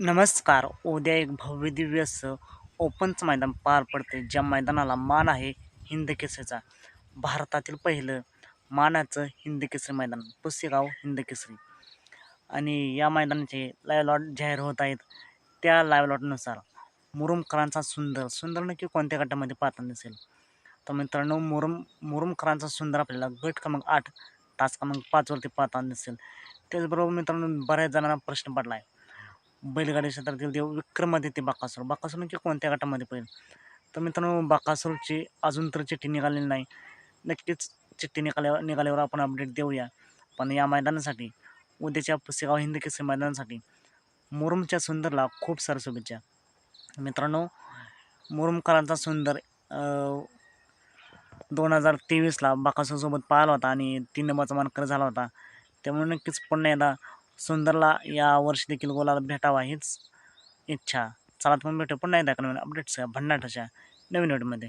नमस्कार. उद्या एक भव्य दिव्य असं ओपनचं मैदान पार पडते ज्या मैदानाला मान आहे हिंद केसरीचा. भारतातील पहिलं मानाचं हिंद केसरी मैदान. पुसेगाव हिंद केसरी. आणि या मैदानाचे लाईव्ह लॉट जाहीर होत आहेत. त्या लाईव्ह लॉटनुसार मुरुमकरांचा सुंदर. सुंदर नक्की कोणत्या गटामध्ये पाहता नसेल तर मित्रांनो मुरुम मुरुमकरांचा सुंदर आपल्याला गट क्रमांक आठ तास क्रमांक पाचवरती पाहता नसेल त्याचबरोबर मित्रांनो बऱ्याच जणांना प्रश्न पडला आहे बैलगाडी क्षेत्रातील देव विक्रमादित्य बाकासूर. बाकासूर नक्की म्हणजे कोणत्या गटामध्ये पडेल? तर मित्रांनो बाकासूरची अजून तर चिठ्ठी निघालेली नाही. नक्कीच चिठ्ठी निघाल्यावर निघाल्यावर आपण अपडेट देऊया. पण या मैदानासाठी उद्याच्या पुसेगाव हिंद केसरी मैदानासाठी मुरुमच्या सुंदरला खूप साऱ्या शुभेच्छा. मित्रांनो मुरुमकरांचा सुंदर दोन हजार तेवीसला बाकासूरसोबत पाहिला होता आणि तीन नंबरचा मानकर झाला होता. त्यामुळे नक्कीच पुन्हा एकदा सुंदरला या वर्षी देखील गोलाला भेटावा हीच इच्छा. चला तर मग भेटू पुन्हा एकदा. नवीन अपडेट्स भंडाटाच्या नवीन व्हिडिओमध्ये